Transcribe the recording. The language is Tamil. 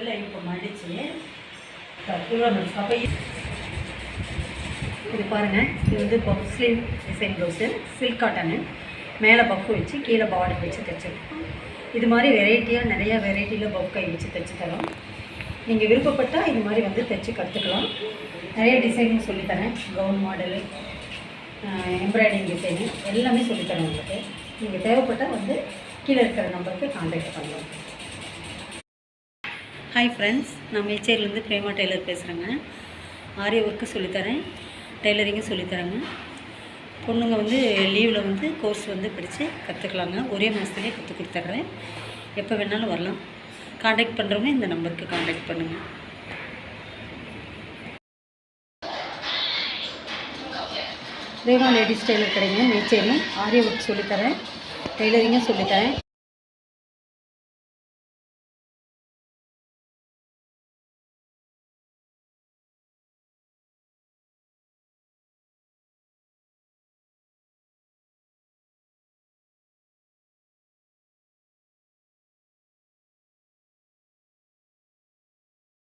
இல்லை இப்போ மடிச்சு இவ்வளோ மடிச்சு அப்போ இது பாருங்கள் இது வந்து puff sleeve design blouse silk cotton மேலே பஃப் வச்சு கீழே பார்டர் வச்சு தைச்சிருக்கோம். இது மாதிரி வெரைட்டியாக நிறையா வெரைட்டியில் பஃப் கை வச்சு தைச்சி தரோம். நீங்கள் விருப்பப்பட்டால் இது மாதிரி வந்து தைச்சி கற்றுக்கலாம் நிறைய டிசைனும் சொல்லித்தரேன் கவுன் மாடலு எம்ப்ராய்டிங் டிசைனு எல்லாமே சொல்லித்தரேன் உங்களுக்கு. நீங்கள் தேவைப்பட்டால் வந்து கீழே இருக்கிற நம்பருக்கு கான்டாக்ட் பண்ணலாம் ஹாய் ஃப்ரெண்ட்ஸ் நான் மேச்சேரிலேருந்து பிரேமா டெய்லர் பேசுகிறேங்க ஆரி ஒர்க்கு சொல்லித்தரேன் டெய்லரிங்கும் சொல்லித்தரேங்க. பொண்ணுங்க வந்து லீவில் வந்து கோர்ஸ் வந்து படித்து கற்றுக்கலாங்க ஒரே மாதத்துலேயே கற்றுக் கொடுத்துட்றேன். எப்போ வேணாலும் வரலாம். காண்டாக்ட் பண்ணுறவங்க இந்த நம்பருக்கு காண்டாக்ட் பண்ணுங்கள் பிரேமா லேடிஸ் டெய்லர் கடைங்க மேச்சேரி ஆரி ஒர்க் சொல்லித்தரேன் டெய்லரிங்கும் சொல்லித்தரேன்.